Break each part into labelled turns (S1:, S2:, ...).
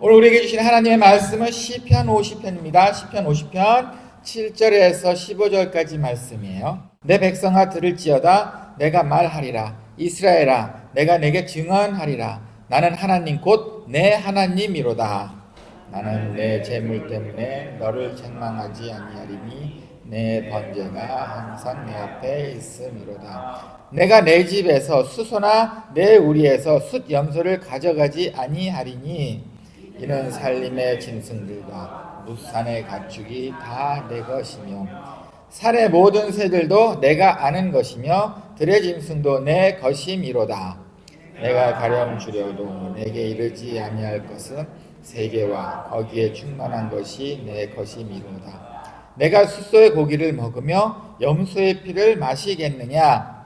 S1: 오늘 우리에게 주신 하나님의 말씀은 시편 50편입니다. 시편 50편 7절에서 15절까지 말씀이에요. 내 백성아 들을지어다 내가 말하리라 이스라엘아 내가 내게 증언하리라 나는 하나님 곧 내 하나님이로다. 나는 내 재물 때문에 너를 책망하지 아니하리니 내 번제가 항상 내 앞에 있음이로다. 내가 내 집에서 수소나 내 우리에서 숫 염소를 가져가지 아니하리니 이는 살림의 짐승들과 무산의 가축이 다 내 것이며 산의 모든 새들도 내가 아는 것이며 들의 짐승도 내 것임이로다. 내가 가렴 주려도 내게 이르지 아니할 것은 세계와 거기에 충만한 것이 내 것임이로다. 내가 숫소의 고기를 먹으며 염소의 피를 마시겠느냐?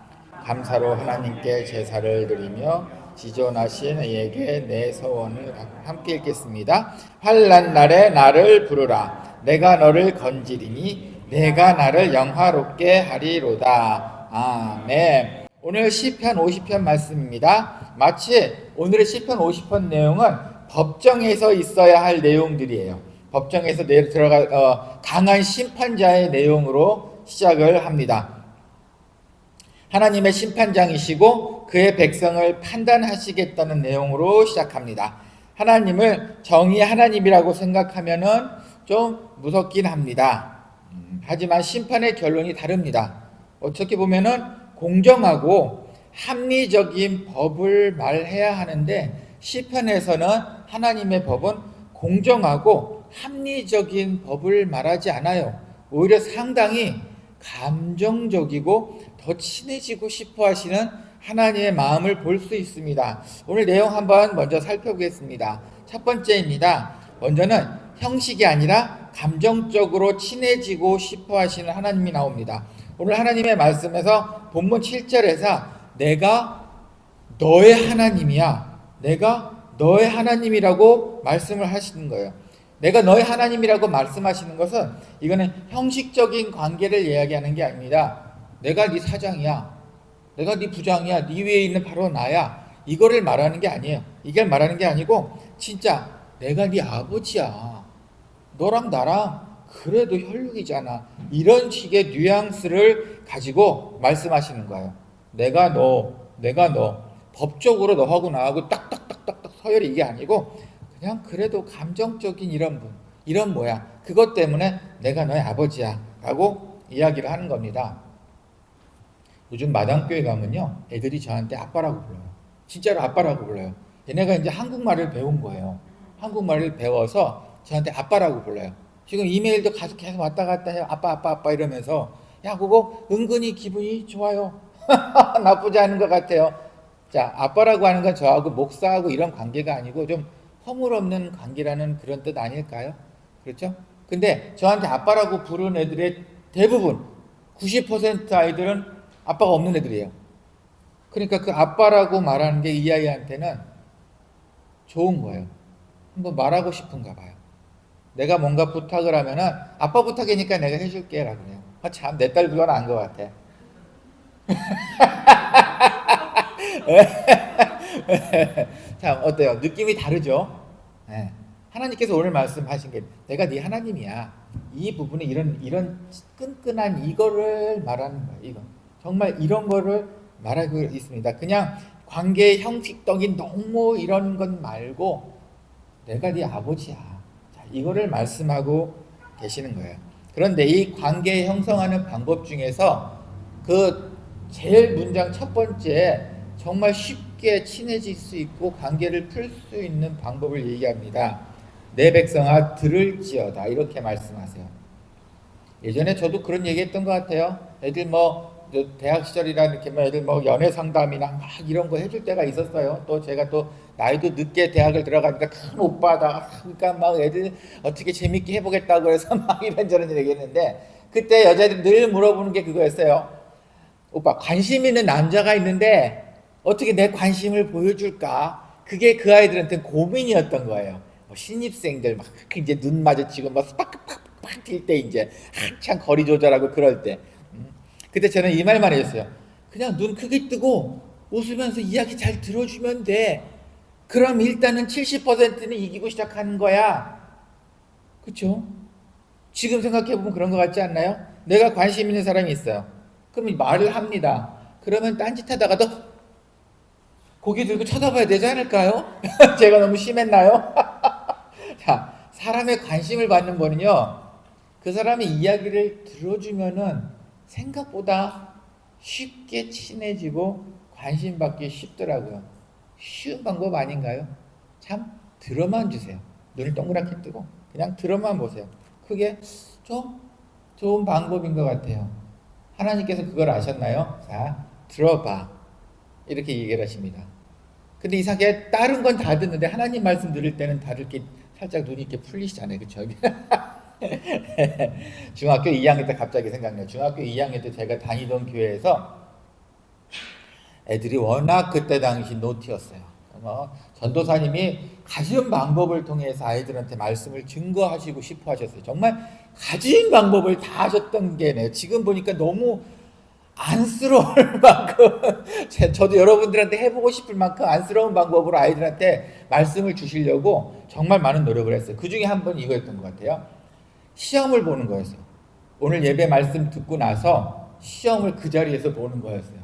S1: 감사로 하나님께 제사를 드리며 지존하신 이에게 내 서원을 함께 읽겠습니다. 환난 날에 나를 부르라. 내가 너를 건지리니 내가 나를 영화롭게 하리로다. 아멘. 오늘 시편 50편 말씀입니다. 마치 오늘의 시편 50편 내용은 법정에서 있어야 할 내용들이에요. 법정에서 내 들어가 어, 강한 심판자의 내용으로 시작을 합니다. 하나님의 심판장이시고 그의 백성을 판단하시겠다는 내용으로 시작합니다. 하나님을 정의 하나님이라고 생각하면은 좀 무섭긴 합니다. 음, 하지만 심판의 결론이 다릅니다. 어떻게 보면은 공정하고 합리적인 법을 말해야 하는데 시편에서는 하나님의 법은 공정하고 합리적인 법을 말하지 않아요. 오히려 상당히 감정적이고 더 친해지고 싶어 하시는 하나님의 마음을 볼 수 있습니다. 오늘 내용 한번 먼저 살펴보겠습니다. 첫 번째입니다. 먼저는 형식이 아니라 감정적으로 친해지고 싶어 하시는 하나님이 나옵니다. 오늘 하나님의 말씀에서 본문 7절에서 내가 너의 하나님이야. 내가 너의 하나님이라고 말씀을 하시는 거예요. 내가 너의 하나님이라고 말씀하시는 것은 이거는 형식적인 관계를 이야기하는 게 아닙니다. 내가 네 사장이야. 내가 네 부장이야. 네 위에 있는 바로 나야. 이거를 말하는 게 아니에요. 이걸 말하는 게 아니고 진짜 내가 네 아버지야. 너랑 나랑 그래도 혈육이잖아. 이런 식의 뉘앙스를 가지고 말씀하시는 거예요. 내가 너, 내가 너, 법적으로 너하고 나하고 딱딱딱딱딱 서열이 이게 아니고 그냥 그래도 감정적인 이런 분, 이런 모양, 그것 때문에 내가 너의 아버지야. 라고 이야기를 하는 겁니다. 요즘 마당교회 가면요. 애들이 저한테 아빠라고 불러요. 진짜로 아빠라고 불러요. 얘네가 이제 한국말을 배운 거예요. 한국말을 배워서 저한테 아빠라고 불러요. 지금 이메일도 가서 계속 왔다 갔다 해요. 아빠, 아빠, 아빠 이러면서. 야, 그거 은근히 기분이 좋아요. 나쁘지 않은 것 같아요. 자, 아빠라고 하는 건 저하고 목사하고 이런 관계가 아니고 좀 허물없는 관계라는 그런 뜻 아닐까요? 그렇죠? 근데 저한테 아빠라고 부르는 애들의 대부분 90% 아이들은 아빠가 없는 애들이에요. 그러니까 그 아빠라고 말하는 게 이 아이한테는 좋은 거예요. 한번 말하고 싶은가 봐요. 내가 뭔가 부탁을 하면은 아빠 부탁이니까 내가 해줄게 라고 그래요. 아, 참, 내 딸 그건 안것 같아. 참 어때요? 느낌이 다르죠? 네. 하나님께서 오늘 말씀하신 게 내가 네 하나님이야. 이 부분에 이런 이런 끈끈한 이거를 말하는 거예요. 이거 정말 이런 거를 말하고 있습니다. 그냥 관계 형식적인 너무 이런 것 말고 내가 네 아버지야. 자, 이거를 말씀하고 계시는 거예요. 그런데 이 관계 형성하는 방법 중에서 그 제일 문장 첫 번째 정말 쉽게 친해질 수 있고 관계를 풀 수 있는 방법을 얘기합니다. 내 백성아 들을지어다 이렇게 말씀하세요. 예전에 저도 그런 얘기했던 것 같아요. 애들 뭐 대학 시절이라 이렇게 뭐 애들 뭐 연애 상담이나 막 이런 거 해줄 때가 있었어요. 또 제가 또 나이도 늦게 대학을 들어가니까 큰 오빠다. 그러니까 막 애들 어떻게 재밌게 해보겠다고 해서 막 이런저런 얘기했는데 그때 여자들이 늘 물어보는 게 그거였어요. 오빠 관심 있는 남자가 있는데 어떻게 내 관심을 보여줄까? 그게 그 아이들한테 고민이었던 거예요. 뭐 신입생들 막 이제 눈 마주치고 막 팍팍팍 뛸때 이제 한참 거리 조절하고 그럴 때. 음. 그때 저는 이 말만 했어요. 그냥 눈 크게 뜨고 웃으면서 이야기 잘 들어주면 돼. 그럼 일단은 70%는 이기고 시작하는 거야. 그렇죠? 지금 생각해 보면 그런 것 같지 않나요? 내가 관심 있는 사람이 있어요. 그러면 말을 합니다. 그러면 딴짓하다가도 고개 들고 쳐다봐야 되지 않을까요? 제가 너무 심했나요? 자, 사람의 관심을 받는 거는요. 그 사람의 이야기를 들어주면은 생각보다 쉽게 친해지고 관심 받기 쉽더라고요. 쉬운 방법 아닌가요? 참 들어만 주세요. 눈을 동그랗게 뜨고 그냥 들어만 보세요. 그게 좀 좋은 방법인 것 같아요. 하나님께서 그걸 아셨나요? 자, 들어봐. 이렇게 얘기를 하십니다. 근데 이상하게 다른 건 다 듣는데 하나님 말씀 들을 때는 다들 이렇게 살짝 눈이 이렇게 풀리시잖아요. 그쵸? 중학교 2학년 때 갑자기 생각나요. 중학교 2학년 때 제가 다니던 교회에서 애들이 워낙 그때 당시 노티였어요. 어, 전도사님이 가진 방법을 통해서 아이들한테 말씀을 증거하시고 싶어 하셨어요. 정말 가진 방법을 다 하셨던 게 네. 지금 보니까 너무 안쓰러울 만큼 제- 저도 여러분들한테 해보고 싶을 만큼 안쓰러운 방법으로 아이들한테 말씀을 주시려고 정말 많은 노력을 했어요. 그 중에 한 번 이거였던 것 같아요. 시험을 보는 거였어요. 오늘 예배 말씀 듣고 나서 시험을 그 자리에서 보는 거였어요.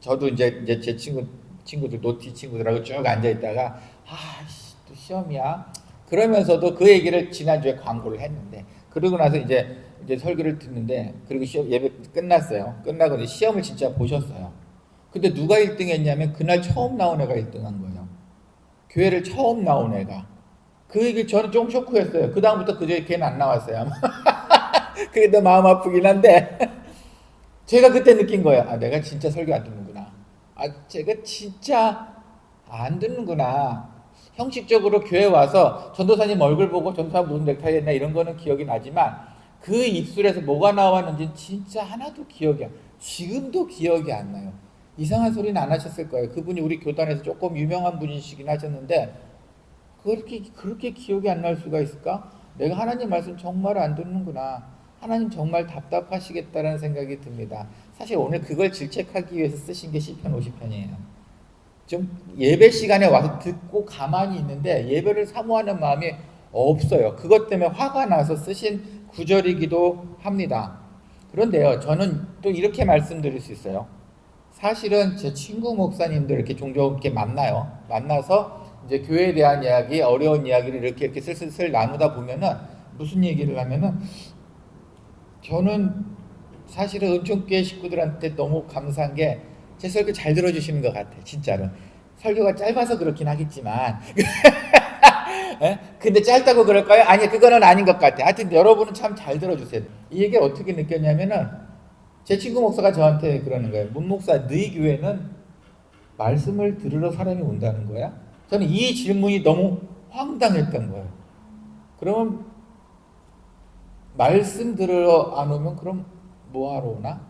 S1: 저도 이제 이제 제 친구 친구들 노티 친구들하고 쭉 앉아 있다가 아씨 또 시험이야. 그러면서도 그 얘기를 지난주에 광고를 했는데 그러고 나서 이제 이제 설교를 듣는데 그리고 시험 예배 끝났어요. 끝나고 이제 시험을 진짜 보셨어요. 근데 누가 1등 했냐면 그날 처음 나온 애가 1등 한 거예요. 교회를 처음 나온 애가. 그 얘기 저는 좀 쇼크했어요. 그 다음부터 그 뒤에 걔는 안 나왔어요. 그게 더 마음 아프긴 한데 제가 그때 느낀 거예요. 아 내가 진짜 설교 안 듣는구나. 아 제가 진짜 안 듣는구나. 형식적으로 교회 와서 전도사님 얼굴 보고 전도사 무슨 넥타이 했나 이런 거는 기억이 나지만 그 입술에서 뭐가 나왔는지 진짜 하나도 기억이 안 지금도 기억이 안 나요. 이상한 소리는 안 하셨을 거예요. 그분이 우리 교단에서 조금 유명한 분이시긴 하셨는데 그렇게 그렇게 기억이 안 날 수가 있을까? 내가 하나님 말씀 정말 안 듣는구나. 하나님 정말 답답하시겠다라는 생각이 듭니다. 사실 오늘 그걸 질책하기 위해서 쓰신 게 시편 50편이에요. 좀 예배 시간에 와서 듣고 가만히 있는데 예배를 사모하는 마음이 없어요. 그것 때문에 화가 나서 쓰신 구절이기도 합니다. 그런데요, 저는 또 이렇게 말씀드릴 수 있어요. 사실은 제 친구 목사님들 이렇게 종종 이렇게 만나요. 만나서 이제 교회에 대한 이야기, 어려운 이야기를 이렇게 이렇게 슬슬슬 나누다 보면은 무슨 얘기를 하면은 저는 사실은 은총교회 식구들한테 너무 감사한 게 제 설교 잘 들어주시는 것 같아요. 진짜로. 설교가 짧아서 그렇긴 하겠지만. 예? 근데 짧다고 그럴까요? 아니, 그거는 아닌 것 같아요. 하여튼 여러분은 참 잘 들어주세요. 이 얘기 어떻게 느꼈냐면은 제 친구 목사가 저한테 그러는 거예요. 문 목사, 너희 교회는 말씀을 들으러 사람이 온다는 거야? 저는 이 질문이 너무 황당했던 거예요. 그러면 말씀 들으러 안 오면 그럼 뭐하러 오나?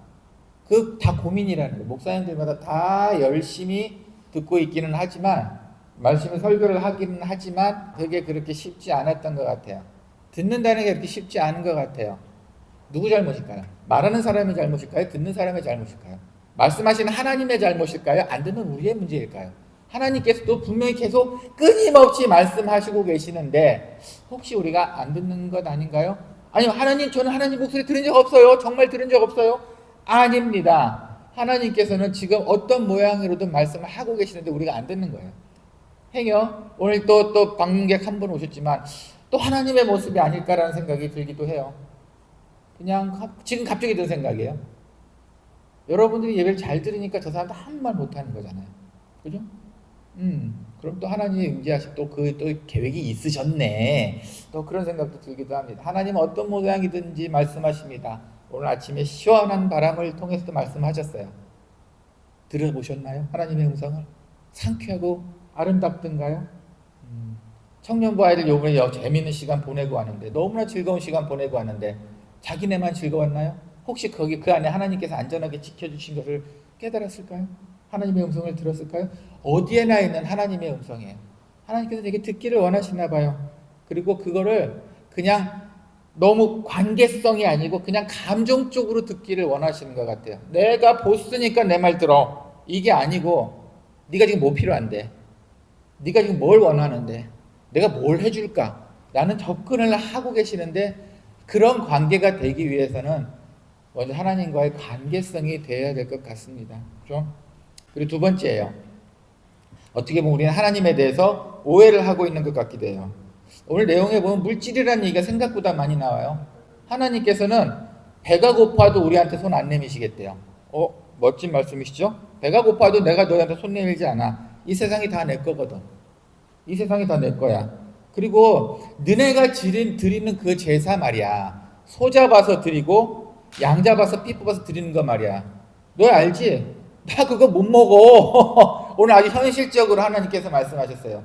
S1: 그 다 고민이라는 거예요. 목사님들마다 다 열심히 듣고 있기는 하지만 말씀을 설교를 하기는 하지만 되게 그렇게 쉽지 않았던 것 같아요. 듣는다는 게 그렇게 쉽지 않은 것 같아요. 누구 잘못일까요? 말하는 사람의 잘못일까요? 듣는 사람의 잘못일까요? 말씀하시는 하나님의 잘못일까요? 안 듣는 우리의 문제일까요? 하나님께서도 분명히 계속 끊임없이 말씀하시고 계시는데 혹시 우리가 안 듣는 것 아닌가요? 아니요 하나님 저는 하나님 목소리 들은 적 없어요. 정말 들은 적 없어요. 아닙니다. 하나님께서는 지금 어떤 모양으로든 말씀을 하고 계시는데 우리가 안 듣는 거예요. 행여 오늘 또또 방문객 한 분 오셨지만 또 하나님의 모습이 아닐까라는 생각이 들기도 해요. 그냥 갑- 지금 갑자기 든 생각이에요. 여러분들이 예배를 잘 들으니까 저 사람도 한 말 못하는 거잖아요. 그죠? 음, 그럼 또 하나님이 응지하실 또그또 계획이 있으셨네. 또 그런 생각도 들기도 합니다. 하나님은 어떤 모양이든지 말씀하십니다. 오늘 아침에 시원한 바람을 통해서도 말씀하셨어요. 들어보셨나요? 하나님의 음성을 상쾌하고 아름답던가요? 음, 청년부 아이들 요번에 여- 재밌는 시간 보내고 왔는데 너무나 즐거운 시간 보내고 왔는데 자기네만 즐거웠나요? 혹시 거기 그 안에 하나님께서 안전하게 지켜주신 것을 깨달았을까요? 하나님의 음성을 들었을까요? 어디에나 있는 하나님의 음성이에요. 하나님께서 되게 듣기를 원하시나 봐요. 그리고 그거를 그냥 너무 관계성이 아니고 그냥 감정적으로 듣기를 원하시는 것 같아요. 내가 보스니까 내 말 들어. 이게 아니고 네가 지금 뭐 필요한데? 네가 지금 뭘 원하는데 내가 뭘 해줄까? 라는 접근을 하고 계시는데 그런 관계가 되기 위해서는 먼저 하나님과의 관계성이 되어야 될 것 같습니다. 좀 그리고 두 번째예요. 어떻게 보면 우리는 하나님에 대해서 오해를 하고 있는 것 같기도 해요. 오늘 내용에 보면 물질이라는 얘기가 생각보다 많이 나와요. 하나님께서는 배가 고파도 우리한테 손 안 내미시겠대요. 어, 멋진 말씀이시죠? 배가 고파도 내가 너희한테 손 내밀지 않아. 이 세상이 다 내 거거든. 이 세상이 다 내 거야. 그리고 너네가 지린, 드리는 그 제사 말이야. 소 잡아서 드리고 양 잡아서 피 뽑아서 드리는 거 말이야. 너 알지? 나 그거 못 먹어. 오늘 아주 현실적으로 하나님께서 말씀하셨어요.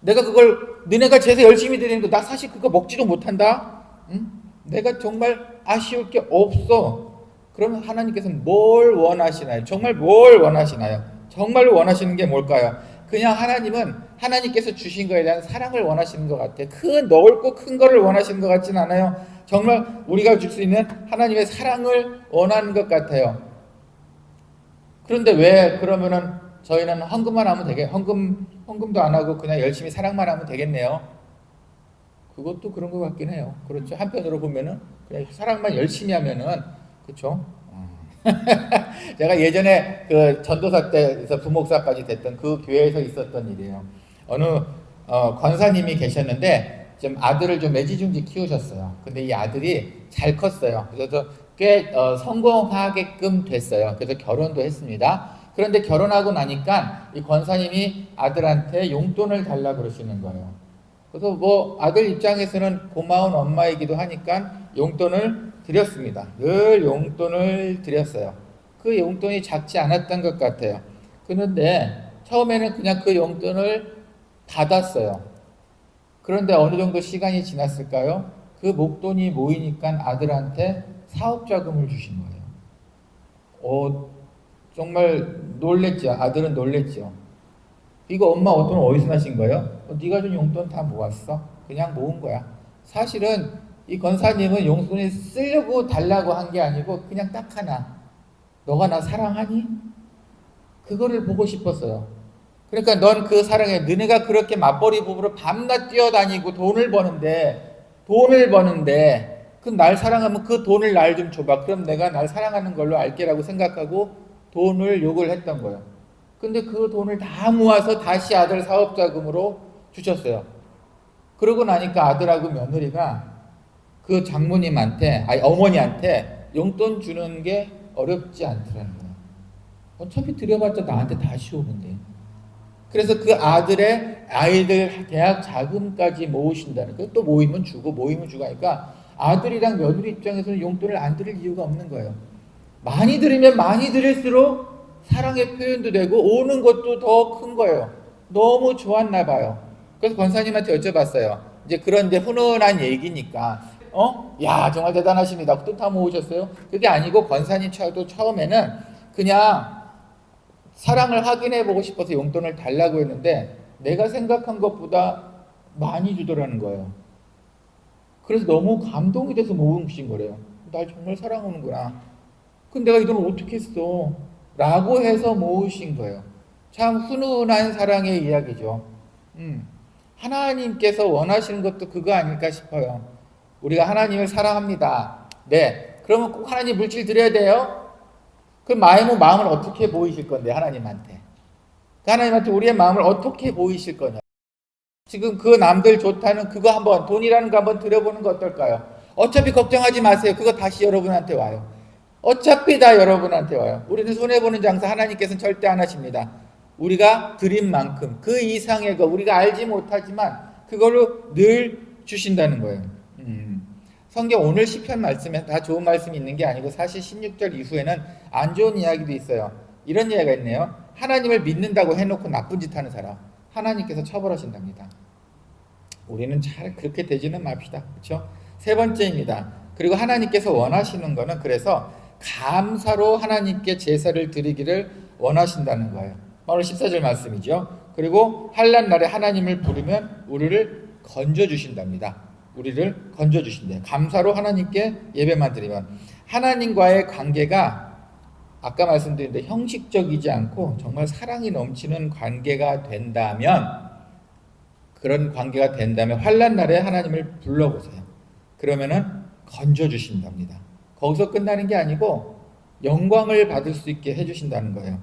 S1: 내가 그걸 너네가 제사 열심히 드리는 거 나 사실 그거 먹지도 못한다. 응? 내가 정말 아쉬울 게 없어. 그러면 하나님께서는 뭘 원하시나요? 정말 뭘 원하시나요? 정말 원하시는 게 뭘까요? 그냥 하나님은 하나님께서 주신 거에 대한 사랑을 원하시는 것 같아. 큰 넓고 큰 거를 원하시는 것 같진 않아요. 정말 우리가 줄 수 있는 하나님의 사랑을 원하는 것 같아요. 그런데 왜 그러면은 저희는 헌금만 하면 되게 헌금 헌금도 안 하고 그냥 열심히 사랑만 하면 되겠네요. 그것도 그런 것 같긴 해요. 그렇죠. 한편으로 보면은 그냥 사랑만 열심히 하면은 그렇죠. 제가 예전에 그 전도사 때에서 부목사까지 됐던 그 교회에서 있었던 일이에요. 어느 어, 권사님이 계셨는데 좀 아들을 좀 매지중지 키우셨어요. 근데 이 아들이 잘 컸어요. 그래서 꽤 어, 성공하게끔 됐어요. 그래서 결혼도 했습니다. 그런데 결혼하고 나니까 이 권사님이 아들한테 용돈을 달라 그러시는 거예요. 그래서 뭐 아들 입장에서는 고마운 엄마이기도 하니까 용돈을 드렸습니다. 늘 용돈을 드렸어요. 그 용돈이 작지 않았던 것 같아요. 그런데 처음에는 그냥 그 용돈을 받았어요. 그런데 어느 정도 시간이 지났을까요? 그 목돈이 모이니까 아들한테 사업 자금을 주신 거예요. 어, 정말 놀랬죠. 아들은 놀랬죠. 이거 엄마 어떤 어디서 나신 거예요? 어, 네가 준 용돈 다 모았어. 그냥 모은 거야. 사실은 이 권사님은 용돈을 쓰려고 달라고 한 게 아니고 그냥 딱 하나. 너가 나 사랑하니? 그거를 보고 싶었어요. 그러니까 넌 그 사랑에 너네가 그렇게 맞벌이 부부로 밤낮 뛰어다니고 돈을 버는데 돈을 버는데 그 날 사랑하면 그 돈을 날 좀 줘봐. 그럼 내가 날 사랑하는 걸로 알게라고 생각하고 돈을 요구를 했던 거예요. 근데 그 돈을 다 모아서 다시 아들 사업 자금으로 주셨어요. 그러고 나니까 아들하고 며느리가 그 장모님한테 아니 어머니한테 용돈 주는 게 어렵지 않더라는 거예요. 어차피 드려봤자 나한테 다시 오는데. 그래서 그 아들의 아이들 대학 자금까지 모으신다는 거예요. 또 모이면 주고 모이면 주고 하니까 아들이랑 며느리 입장에서는 용돈을 안 드릴 이유가 없는 거예요. 많이 드리면 많이 드릴수록 사랑의 표현도 되고 오는 것도 더 큰 거예요. 너무 좋았나 봐요. 그래서 권사님한테 여쭤봤어요. 이제 그런데 훈훈한 얘기니까 어? 야 정말 대단하십니다. 또 다 모으셨어요? 그게 아니고 권사님 저도 처음에는 그냥 사랑을 확인해 보고 싶어서 용돈을 달라고 했는데 내가 생각한 것보다 많이 주더라는 거예요. 그래서 너무 감동이 돼서 모으신 거래요. 날 정말 사랑하는구나. 근데 내가 이 돈을 어떻게 했어? 라고 해서 모으신 거예요. 참 훈훈한 사랑의 이야기죠. 음. 하나님께서 원하시는 것도 그거 아닐까 싶어요. 우리가 하나님을 사랑합니다. 네. 그러면 꼭 하나님 물질 드려야 돼요? 그 마음은 마음을 어떻게 보이실 건데, 하나님한테? 그 하나님한테 우리의 마음을 어떻게 보이실 거냐? 지금 그 남들 좋다는 그거 한번, 돈이라는 거 한번 드려보는 거 어떨까요? 어차피 걱정하지 마세요. 그거 다시 여러분한테 와요. 어차피 다 여러분한테 와요. 우리는 손해보는 장사 하나님께서는 절대 안 하십니다. 우리가 드린 만큼 그 이상의 거 우리가 알지 못하지만 그걸로 늘 주신다는 거예요. 음. 성경 오늘 시편 말씀에 다 좋은 말씀이 있는 게 아니고 사실 16절 이후에는 안 좋은 이야기도 있어요. 이런 이야기가 있네요. 하나님을 믿는다고 해놓고 나쁜 짓 하는 사람 하나님께서 처벌하신답니다. 우리는 잘 그렇게 되지는 맙시다. 그렇죠? 세 번째입니다. 그리고 하나님께서 원하시는 거는 그래서 감사로 하나님께 제사를 드리기를 원하신다는 거예요. 오늘 14절 말씀이죠. 그리고 환란 날에 하나님을 부르면 우리를 건져 주신답니다. 우리를 건져 주신대요. 감사로 하나님께 예배만 드리면 하나님과의 관계가 아까 말씀드린 데 형식적이지 않고 정말 사랑이 넘치는 관계가 된다면 그런 관계가 된다면 환란 날에 하나님을 불러보세요. 그러면은 건져 주신답니다. 거기서 끝나는 게 아니고 영광을 받을 수 있게 해 주신다는 거예요.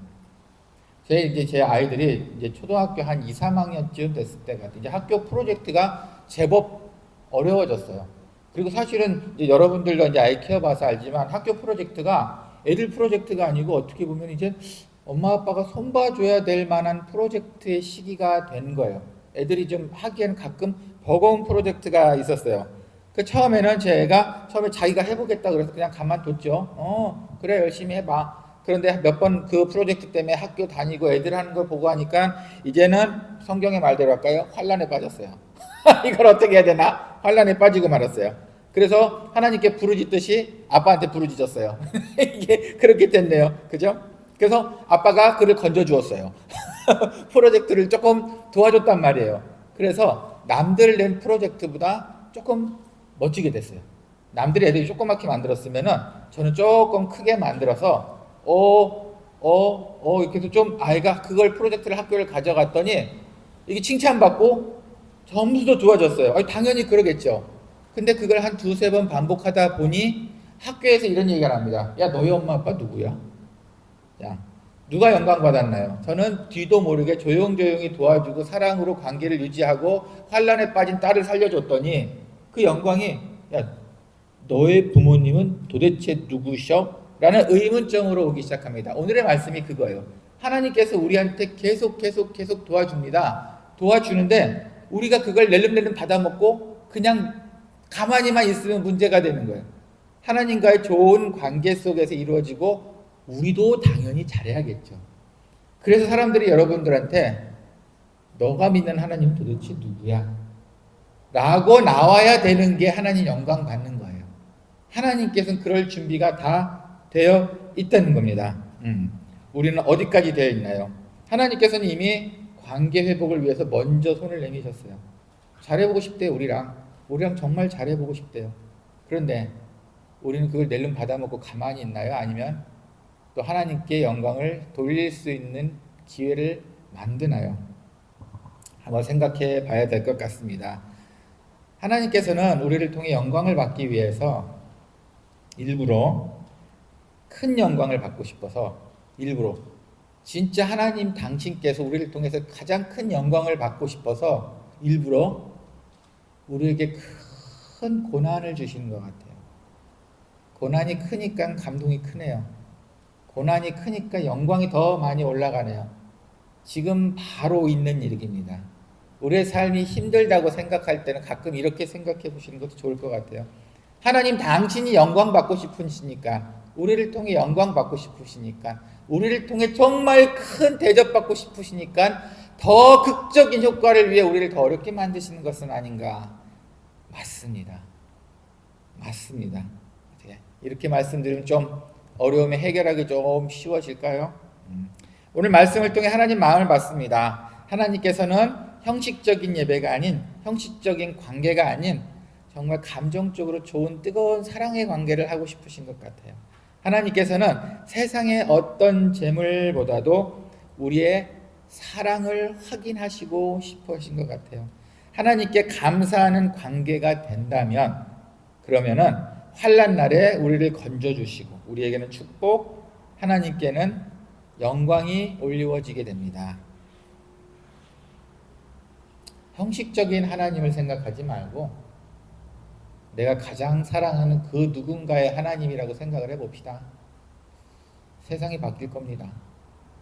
S1: 제 이제 제 아이들이 이제 초등학교 한 2, 3학년쯤 됐을 때가 이제 학교 프로젝트가 제법 어려워졌어요. 그리고 사실은 이제 여러분들도 이제 아이 키워봐서 알지만 학교 프로젝트가 애들 프로젝트가 아니고 어떻게 보면 이제 엄마 아빠가 손봐줘야 될 만한 프로젝트의 시기가 된 거예요. 애들이 좀 하기에는 가끔 버거운 프로젝트가 있었어요. 그 처음에는 제 애가 처음에 자기가 해보겠다 그래서 그냥 가만뒀죠. 어 그래 열심히 해봐. 그런데 몇 번 그 프로젝트 때문에 학교 다니고 애들 하는 걸 보고 하니까 이제는 성경의 말대로 할까요? 환란에 빠졌어요. 이걸 어떻게 해야 되나? 환란에 빠지고 말았어요. 그래서 하나님께 부르짖듯이 아빠한테 부르짖었어요. 이게 그렇게 됐네요. 그죠? 그래서 아빠가 그를 건져 주었어요. 프로젝트를 조금 도와줬단 말이에요. 그래서 남들 낸 프로젝트보다 조금 멋지게 됐어요. 남들이 애들이 조그맣게 만들었으면은 저는 조금 크게 만들어서 어, 어, 어, 이렇게 해서 좀 아이가 그걸 프로젝트를 학교를 가져갔더니 이게 칭찬받고 점수도 좋아졌어요. 아니, 당연히 그러겠죠. 근데 그걸 한 두세 번 반복하다 보니 학교에서 이런 얘기가 납니다. 야, 너희 엄마 아빠 누구야? 야, 누가 영광 받았나요? 저는 뒤도 모르게 조용조용히 도와주고 사랑으로 관계를 유지하고 환란에 빠진 딸을 살려줬더니 그 영광이 야, 너의 부모님은 도대체 누구셔? 라는 의문점으로 오기 시작합니다. 오늘의 말씀이 그거예요. 하나님께서 우리한테 계속 계속 계속 도와줍니다. 도와주는데 우리가 그걸 낼름낼름 받아먹고 그냥 가만히만 있으면 문제가 되는 거예요. 하나님과의 좋은 관계 속에서 이루어지고 우리도 당연히 잘해야겠죠. 그래서 사람들이 여러분들한테 너가 믿는 하나님 도대체 누구야? 라고 나와야 되는 게 하나님 영광 받는 거예요. 하나님께서는 그럴 준비가 다 되어 있다는 겁니다. 음. 우리는 어디까지 되어 있나요? 하나님께서는 이미 관계 회복을 위해서 먼저 손을 내미셨어요. 잘해보고 싶대요, 우리랑. 우리랑 정말 잘해보고 싶대요. 그런데 우리는 그걸 낼름 받아먹고 가만히 있나요? 아니면 또 하나님께 영광을 돌릴 수 있는 기회를 만드나요? 한번 생각해 봐야 될 것 같습니다. 하나님께서는 우리를 통해 영광을 받기 위해서 일부러 큰 영광을 받고 싶어서 일부러 진짜 하나님 당신께서 우리를 통해서 가장 큰 영광을 받고 싶어서 일부러 우리에게 큰 고난을 주시는 것 같아요. 고난이 크니까 감동이 크네요. 고난이 크니까 영광이 더 많이 올라가네요. 지금 바로 있는 일입니다. 우리의 삶이 힘들다고 생각할 때는 가끔 이렇게 생각해 보시는 것도 좋을 것 같아요. 하나님 당신이 영광 받고 싶으시니까 우리를 통해 영광 받고 싶으시니까 우리를 통해 정말 큰 대접 받고 싶으시니까 더 극적인 효과를 위해 우리를 더 어렵게 만드시는 것은 아닌가 맞습니다. 맞습니다. 이렇게 말씀드리면 좀 어려움에 해결하기 좀 쉬워질까요? 음. 오늘 말씀을 통해 하나님 마음을 받습니다. 하나님께서는 형식적인 예배가 아닌 형식적인 관계가 아닌 정말 감정적으로 좋은 뜨거운 사랑의 관계를 하고 싶으신 것 같아요. 하나님께서는 세상의 어떤 재물보다도 우리의 사랑을 확인하시고 싶어 하신 것 같아요. 하나님께 감사하는 관계가 된다면 그러면은 환란 날에 우리를 건져 주시고 우리에게는 축복, 하나님께는 영광이 올리워지게 됩니다. 형식적인 하나님을 생각하지 말고 내가 가장 사랑하는 그 누군가의 하나님이라고 생각을 해봅시다. 세상이 바뀔 겁니다.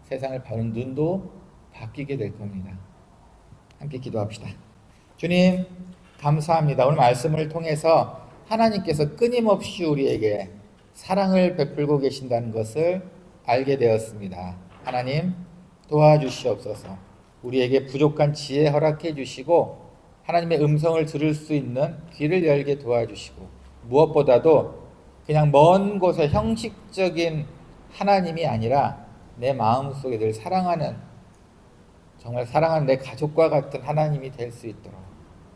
S1: 세상을 바른 눈도 바뀌게 될 겁니다. 함께 기도합시다. 주님, 감사합니다. 오늘 말씀을 통해서 하나님께서 끊임없이 우리에게 사랑을 베풀고 계신다는 것을 알게 되었습니다. 하나님, 도와주시옵소서. 우리에게 부족한 지혜 허락해 주시고 하나님의 음성을 들을 수 있는 귀를 열게 도와주시고 무엇보다도 그냥 먼 곳에 형식적인 하나님이 아니라 내 마음 속에 늘 사랑하는 정말 사랑하는 내 가족과 같은 하나님이 될 수 있도록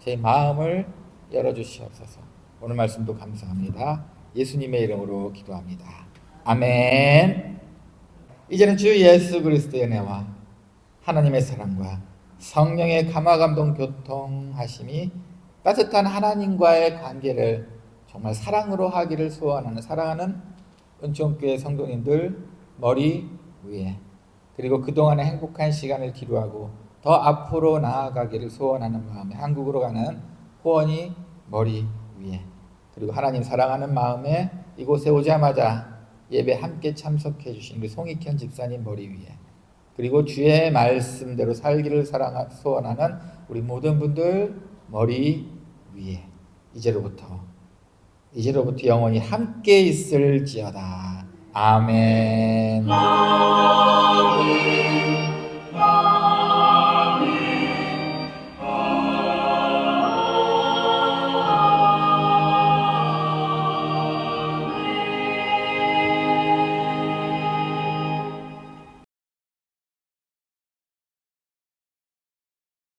S1: 제 마음을 열어주시옵소서. 오늘 말씀도 감사합니다. 예수님의 이름으로 기도합니다. 아멘. 이제는 주 예수 그리스도의 은혜와 하나님의 사랑과 성령의 감화 감동 교통하심이 따뜻한 하나님과의 관계를 정말 사랑으로 하기를 소원하는 사랑하는 은총교회 성도님들 머리 위에 그리고 그동안의 행복한 시간을 기루하고 더 앞으로 나아가기를 소원하는 마음에 한국으로 가는 호원이 머리 위에. 그리고 하나님 사랑하는 마음에 이곳에 오자마자 예배 함께 참석해 주신 우리 송익현 집사님 머리 위에. 그리고 주의 말씀대로 살기를 사랑 소원하는 우리 모든 분들 머리 위에. 이제로부터 이제로부터 영원히 함께 있을지어다. 아멘.